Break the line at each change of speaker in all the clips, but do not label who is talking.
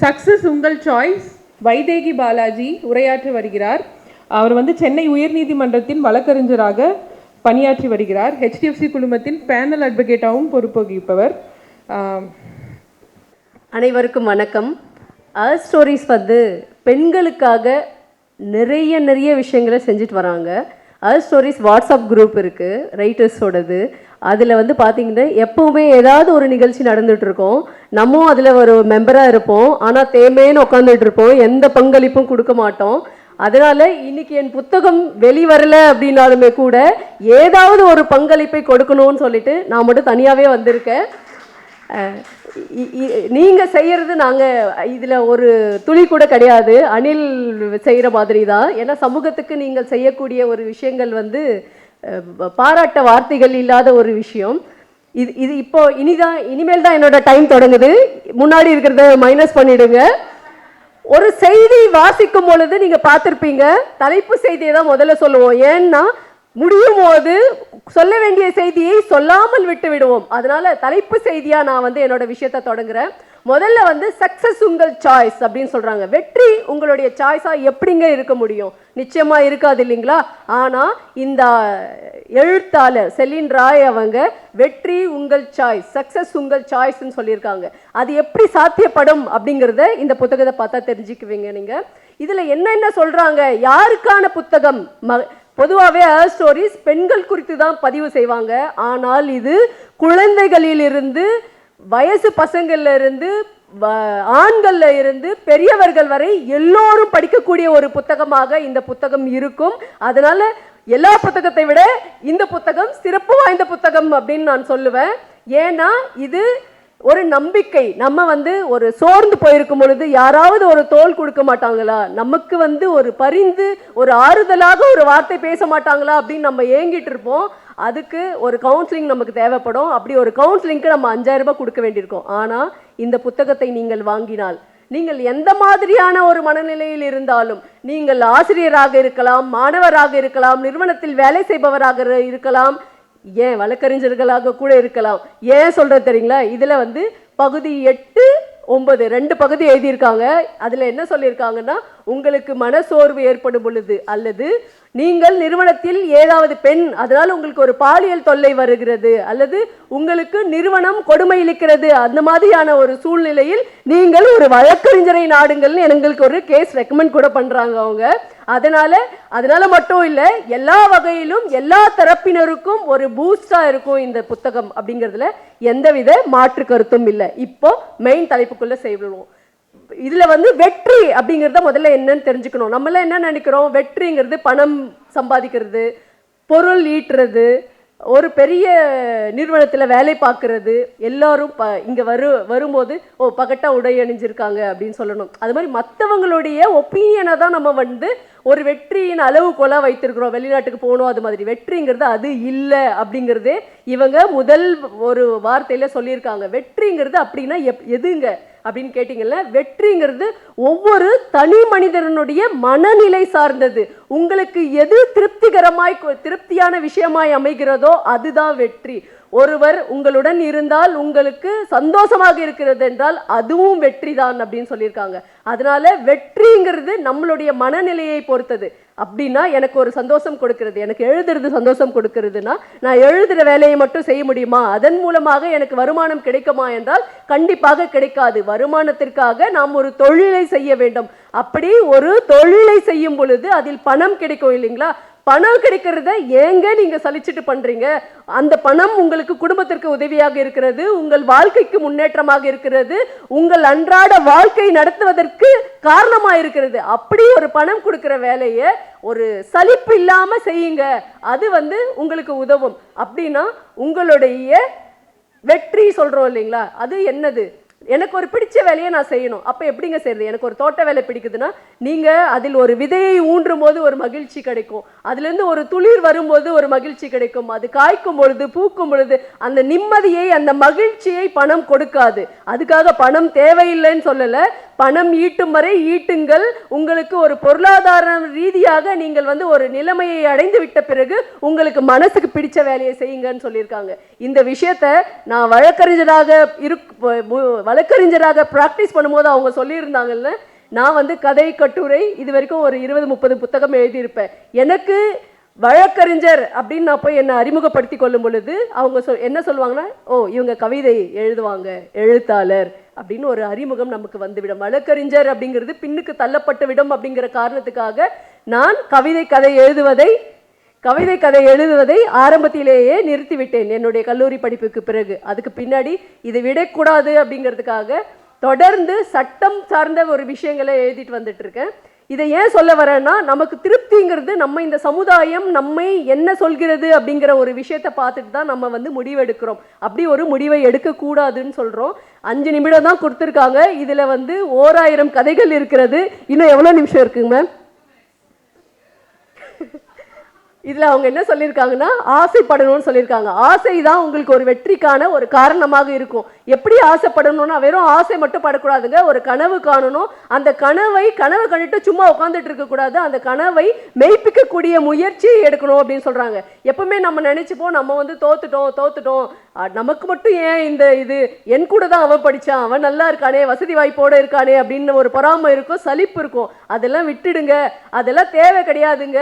Success உங்கள் choice Vaidehi Balaji உரையாற்றி வருகிறார். அவர் வந்து சென்னை உயர்நீதிமன்றத்தின் வழக்கறிஞராக பணியாற்றி வருகிறார். ஹெச்டிஎஃப்சி குழுமத்தின் பேனல் அட்வொகேட்டாகவும் பொறுப்பகிப்பவர்
அனைவருக்கும் வணக்கம். அ ஸ்டோரிஸ் வந்து பெண்களுக்காக நிறைய நிறைய விஷயங்களை செஞ்சுட்டு வராங்க. அர் ஸ்டோரிஸ் வாட்ஸ்அப் குரூப் இருக்குது ரைட்டர்ஸோடது அதில் வந்து பார்த்தீங்கன்னா எப்போவுமே ஏதாவது ஒரு நிகழ்ச்சி நடந்துகிட்ருக்கோம் நம்மும் அதில் ஒரு மெம்பராக இருப்போம். ஆனால் தேமேன்னு உட்காந்துட்டு இருப்போம். எந்த பங்களிப்பும் கொடுக்க மாட்டோம். அதனால் இன்னைக்கு என் புத்தகம் வெளிவரல அப்படின்னாலுமே கூட ஏதாவது ஒரு பங்களிப்பை கொடுக்கணும்னு சொல்லிட்டு நான் மட்டும் தனியாகவே வந்திருக்கேன். நீங்கள் இ- இ- இதில் ஒரு துளி கூட கிடையாது. அணில் செய்கிற மாதிரி தான் ஏன்னா சமூகத்துக்கு நீங்கள் செய்யக்கூடிய ஒரு விஷயங்கள் வந்து பாராட்ட வார்த்தைகள் இல்லாத ஒரு விஷயம். இது இது இப்போ இனிதான் இனிமேல் தான் என்னோட டைம் தொடங்குது. முன்னாடி இருக்கிறத மைனஸ் பண்ணிடுங்க. ஒரு செய்தி வாசிக்கும் பொழுது நீங்கள் பார்த்துருப்பீங்க. தலைப்பு செய்தியை தான் முதல்ல சொல்லுவோம். ஏன்னா முடியும் போது சொல்ல வேண்டிய செய்தியை சொல்லாமல் விட்டு விடுவோம். அதனால தலைப்பு செய்தியா நான் வந்து என்னோட விஷயத்தை தொடங்குறேன். முதல்ல வந்து சக்சஸ் உங்கள் சாய்ஸ் அப்படின்னு சொல்றாங்க. வெற்றி உங்களுடைய சாய்ஸா எப்படிங்க இருக்க முடியும்? நிச்சயமா இருக்காது இல்லைங்களா? ஆனா இந்த எழுத்தாளர் செலின் ராய் அவங்க வெற்றி உங்கள் சாய்ஸ் சக்சஸ் உங்கள் சாய்ஸ்ன்னு சொல்லியிருக்காங்க. அது எப்படி சாத்தியப்படும் அப்படிங்கிறத இந்த புத்தகத்தை பார்த்தா தெரிஞ்சுக்குவீங்க நீங்க. இதுல என்னென்ன சொல்றாங்க? யாருக்கான புத்தகம்? ம பொதுவாகவே அர் ஸ்டோரிஸ் பெண்கள் குறித்து தான் பதிவு செய்வாங்க. ஆனால் இது குழந்தைகளிலிருந்து வயசு பசங்கள்ல இருந்து வ- ஆண்கள்ல இருந்து பெரியவர்கள் வரை எல்லோரும் படிக்கக்கூடிய ஒரு புத்தகமாக இந்த புத்தகம் இருக்கும். அதனால எல்லா புத்தகத்தை விட இந்த புத்தகம் சிறப்பு வாய்ந்த புத்தகம் அப்படின்னு நான் சொல்லுவேன். ஏன்னா இது ஒரு நம்பிக்கை. நம்ம வந்து ஒரு சோர்ந்து போயிருக்கும் பொழுது யாராவது ஒரு தோல் கொடுக்க மாட்டாங்களா? நமக்கு வந்து ஒரு பரிந்து ஒரு ஆறுதலாக ஒரு வார்த்தை பேச மாட்டாங்களா அப்படின்னு நம்ம ஏங்கிட்டு இருப்போம். அதுக்கு ஒரு கவுன்சிலிங் நமக்கு தேவைப்படும். அப்படி ஒரு கவுன்சிலிங்க்கு நம்ம அஞ்சாயிரம் ரூபாய் கொடுக்க வேண்டியிருக்கும். ஆனால் இந்த புத்தகத்தை நீங்கள் வாங்கினால் நீங்கள் எந்த மாதிரியான ஒரு மனநிலையில் இருந்தாலும் நீங்கள் ஆசிரியராக இருக்கலாம் மாணவராக இருக்கலாம் நிறுவனத்தில் வேலை செய்பவராக இருக்கலாம் ஏன் வழக்கறிஞர்களாக கூட இருக்கலாம். ஏன் சொல்றது தெரியுங்களா? இதில் வந்து பகுதி எட்டு ஒன்பது ரெண்டு பகுதி எழுதியிருக்காங்க. அதுல என்ன சொல்லியிருக்காங்கன்னா உங்களுக்கு மனசோர்வு ஏற்படும் பொழுது அல்லது நீங்கள் நிறுவனத்தில் ஏதாவது பெண் அதனால் உங்களுக்கு ஒரு பாலியல் தொல்லை வருகிறது அல்லது உங்களுக்கு நிறுவனம் கொடுமை இழுக்கிறது அந்த மாதிரியான ஒரு சூழ்நிலையில் நீங்கள் ஒரு வழக்கறிஞரை நாடுங்கள்னு எங்களுக்கு ஒரு கேஸ் ரெக்கமெண்ட் கூட பண்ணுறாங்க அவங்க. அதனால அதனால மட்டும் இல்லை எல்லா வகையிலும் எல்லா தரப்பினருக்கும் ஒரு பூஸ்டாக இருக்கும் இந்த புத்தகம் அப்படிங்கிறதுல எந்தவித மாற்று கருத்தும் இல்லை. இப்போ மெயின் தலைப்புக்குள்ளே செய்வோம் இதில் வந்து வெற்றி அப்படிங்கிறத முதல்ல என்னன்னு தெரிஞ்சுக்கணும். நம்மளாம் என்ன நினைக்கிறோம்? வெற்றிங்கிறது பணம் சம்பாதிக்கிறது பொருள் ஈட்டுறது ஒரு பெரிய நிறுவனத்தில் வேலை பார்க்கறது எல்லாரும் ப இங்கே வரு வரும்போது ஓ பகட்டா உடை அணிஞ்சிருக்காங்க அப்படின்னு சொல்லணும். அது மாதிரி மற்றவங்களுடைய ஒப்பீனியனை தான் நம்ம வந்து ஒரு வெற்றியின் அளவுகோலா வைத்திருக்கிறோம். வெளிநாட்டுக்கு போகணும் அது மாதிரி. வெற்றிங்கிறது அது இல்லை அப்படிங்கிறதே இவங்க முதல் ஒரு வார்த்தையில் சொல்லியிருக்காங்க. வெற்றிங்கிறது அப்படின்னா எப் எதுங்க? அப்படின்னு கேட்டிங்கல்ல வெற்றிங்கிறது ஒவ்வொரு தனி மனிதனுடைய மனநிலை சார்ந்தது. உங்களுக்கு எது திருப்திகரமாய் திருப்தியான விஷயமாய் அமைகிறதோ அதுதான் வெற்றி. ஒருவர் உங்களுடன் இருந்தால் உங்களுக்கு சந்தோஷமாக இருக்கிறது என்றால் அதுவும் வெற்றி தான் அப்படின்னு சொல்லியிருக்காங்க. அதனால வெற்றிங்கிறது நம்மளுடைய மனநிலையை பொறுத்தது. அப்படின்னா எனக்கு ஒரு சந்தோஷம் கொடுக்கிறது. எனக்கு எழுதுறது சந்தோஷம் கொடுக்கறதுனா நான் எழுதுற வேலையை மட்டும் செய்ய முடியுமா? அதன் மூலமாக எனக்கு வருமானம் கிடைக்குமா என்றால் கண்டிப்பாக கிடைக்காது. வருமானத்திற்காக நாம் ஒரு தொழிலை செய்ய வேண்டும். அப்படி ஒரு தொழிலை செய்யும் பொழுது அதில் பணம் கிடைக்கும் இல்லைங்களா? பணம் கிடைக்கிறத ஏங்க நீங்க சலிச்சிட்டு பண்றீங்க? அந்த பணம் உங்களுக்கு குடும்பத்திற்கு உதவியாக இருக்கிறது உங்கள் வாழ்க்கைக்கு முன்னேற்றமாக இருக்கிறது உங்கள் அன்றாட வாழ்க்கை நடத்துவதற்கு காரணமா இருக்கிறது. அப்படி ஒரு பணம் கொடுக்கிற வேலையை ஒரு சலிப்பு இல்லாம செய்யுங்க. அது வந்து உங்களுக்கு உதவும். அப்படின்னா உங்களுடைய வெற்றி சொல்றோம் இல்லைங்களா? அது என்னது? எனக்கு ஒரு பிடிச்ச வேலையை நான் செய்யணும். அப்போ எப்படிங்க செய்யறது எனக்கு ஒரு தோட்ட வேலை பிடிக்குதுன்னா நீங்கள் அதில் ஒரு விதையை ஊன்றும் போது ஒரு மகிழ்ச்சி கிடைக்கும். அதுலேருந்து ஒரு துளிர் வரும்போது ஒரு மகிழ்ச்சி கிடைக்கும். அது காய்க்கும் பொழுது பூக்கும் பொழுது அந்த நிம்மதியை அந்த மகிழ்ச்சியை பணம் கொடுக்காது. அதுக்காக பணம் தேவையில்லைன்னு சொல்லலை. பணம் ஈட்டும் வரை ஈட்டுங்கள். உங்களுக்கு ஒரு பொருளாதார ரீதியாக நீங்கள் வந்து ஒரு நிலைமையை அடைந்து விட்ட பிறகு உங்களுக்கு மனசுக்கு பிடிச்ச வேலையை செய்யுங்கன்னு சொல்லியிருக்காங்க. இந்த விஷயத்த நான் வழக்கறிஞராக இருக் வழக்கறிஞராக ப்ராக்டிஸ் பண்ணும்போது அவங்க சொல்லியிருந்தாங்கல்ல நான் வந்து கதை கட்டுரை இது வரைக்கும் ஒரு இருபது முப்பது புத்தகம் எழுதியிருப்பேன். எனக்கு வழக்கறிஞர் அப்படின்னு நான் போய் என்னை அறிமுகப்படுத்தி கொள்ளும் பொழுது அவங்க சொ என்ன சொல்லுவாங்கன்னா ஓ இவங்க கவிதை எழுதுவாங்க எழுத்தாளர் அப்படின்னு ஒரு அறிமுகம் நமக்கு வந்துவிடும். வழக்கறிஞர் அப்படிங்கிறது பின்னுக்கு தள்ளப்பட்டு விடும் அப்படிங்கிற காரணத்துக்காக நான் கவிதை கதை எழுதுவதை கவிதை கதை எழுதுவதை ஆரம்பத்திலேயே நிறுத்திவிட்டேன் என்னுடைய கல்லூரி படிப்புக்கு பிறகு. அதுக்கு பின்னாடி இதை விடக்கூடாது அப்படிங்கிறதுக்காக தொடர்ந்து சட்டம் சார்ந்த ஒரு விஷயங்களை எழுதிட்டு வந்துட்டு இருக்கேன். இதை ஏன் சொல்ல வரேன்னா நமக்கு திருப்திங்கிறது நம்ம இந்த சமுதாயம் நம்மை என்ன சொல்கிறது அப்படிங்கிற ஒரு விஷயத்தை பார்த்துட்டு தான் நம்ம வந்து முடிவெடுக்கிறோம். அப்படி ஒரு முடிவை எடுக்கக்கூடாதுன்னு சொல்கிறோம் அஞ்சு நிமிடம் தான் கொடுத்துருக்காங்க. இதில் வந்து ஓராயிரம் கதைகள் இருக்கிறது. இன்னும் எவ்வளோ நிமிஷம் இருக்குங்க மேம் இதில் அவங்க என்ன சொல்லியிருக்காங்கன்னா ஆசைப்படணும்னு சொல்லியிருக்காங்க. ஆசை தான் உங்களுக்கு ஒரு வெற்றிக்கான ஒரு காரணமாக இருக்கும். எப்படி ஆசைப்படணும்னா வெறும் ஆசை மட்டும் படக்கூடாதுங்க. ஒரு கனவு காணணும். அந்த கனவை கனவு கண்டுட்டு சும்மா உட்காந்துட்டு இருக்கக்கூடாது. அந்த கனவை மெய்ப்பிக்கக்கூடிய முயற்சி எடுக்கணும் அப்படின்னு சொல்கிறாங்க எப்பவுமே நம்ம நினச்சிப்போம் நம்ம வந்து தோத்துட்டோம் தோத்துட்டோம். நமக்கு மட்டும் ஏன் இந்த இது? என் கூட தான் அவன் படித்தான் அவன் நல்லா இருக்கானே வசதி வாய்ப்போடு இருக்கானே அப்படின்னு ஒரு பொறாமை இருக்கும் சலிப்பு இருக்கும். அதெல்லாம் விட்டுடுங்க. அதெல்லாம் தேவை கிடையாதுங்க.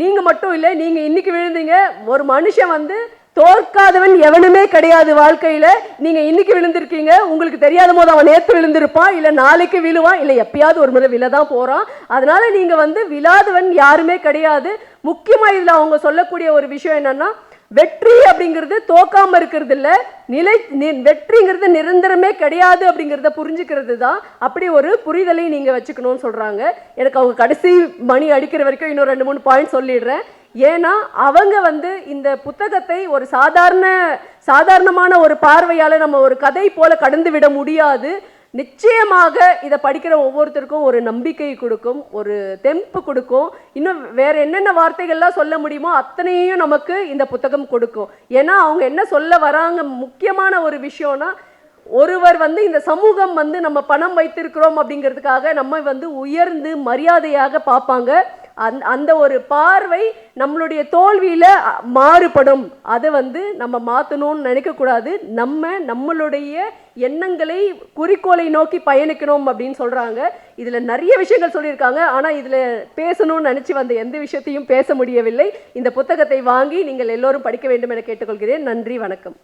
நீங்கள் மட்டும் இல்லை நீங்கள் இன்றைக்கி விழுந்தீங்க. ஒரு மனுஷன் வந்து தோற்காதவன் எவனுமே கிடையாது வாழ்க்கையில். நீங்கள் இன்னைக்கு விழுந்திருக்கீங்க உங்களுக்கு தெரியாத போது அவன் நேற்று விழுந்திருப்பான் இல்லை நாளைக்கு விழுவான் இல்லை எப்பயாவது ஒரு முறை விழதான் போகிறான் அதனால் நீங்கள் வந்து விழாதவன் யாருமே கிடையாது. முக்கியமாக இதில் அவங்க சொல்லக்கூடிய ஒரு விஷயம் என்னென்னா வெற்றி அப்படிங்கிறது தோக்காமல் இருக்கிறது இல்லை நிலை நி- வெற்றிங்கிறது நிரந்தரமே கிடையாது அப்படிங்கிறத புரிஞ்சுக்கிறது தான். அப்படி ஒரு புரிதலை நீங்கள் வச்சுக்கணும்னு சொல்கிறாங்க எனக்கு அவங்க கடைசி மணி அடிக்கிற வரைக்கும் இன்னும் ரெண்டு மூணு பாயிண்ட் சொல்லிடுறேன். ஏன்னா அவங்க வந்து இந்த புத்தகத்தை ஒரு சாதாரண சாதாரணமான ஒரு பார்வையால் நம்ம ஒரு கதை போல கடந்து விட முடியாது. நிச்சயமாக இதை படிக்கிற ஒவ்வொருத்தருக்கும் ஒரு நம்பிக்கை கொடுக்கும் ஒரு தெம்பு கொடுக்கும். இன்னும் வேற என்னென்ன வார்த்தைகள்லாம் சொல்ல முடியுமோ அத்தனையும் நமக்கு இந்த புத்தகம் கொடுக்கும். ஏன்னா அவங்க என்ன சொல்ல வராங்க முக்கியமான ஒரு விஷயம்னா ஒருவர் வந்து இந்த சமூகம் வந்து நம்ம பணம் வைத்திருக்கிறோம் அப்படிங்கிறதுக்காக நம்ம வந்து உயர்ந்து மரியாதையாக பார்ப்பாங்க. அந் அந்த ஒரு பார்வை நம்மளுடைய தோல்வியில் மாறுபடும். அதை வந்து நம்ம மாற்றணும்னு நினைக்கக்கூடாது நம்ம நம்மளுடைய எண்ணங்களை குறிக்கோளை நோக்கி பயணிக்கணும் அப்படின்னு சொல்கிறாங்க இதில் நிறைய விஷயங்கள் சொல்லியிருக்காங்க. ஆனால் இதில் பேசணும்னு நினச்சி வந்த எந்த விஷயத்தையும் பேச முடியவில்லை. இந்த புத்தகத்தை வாங்கி நீங்கள் எல்லோரும் படிக்க வேண்டும் என கேட்டுக்கொள்கிறேன். நன்றி வணக்கம்.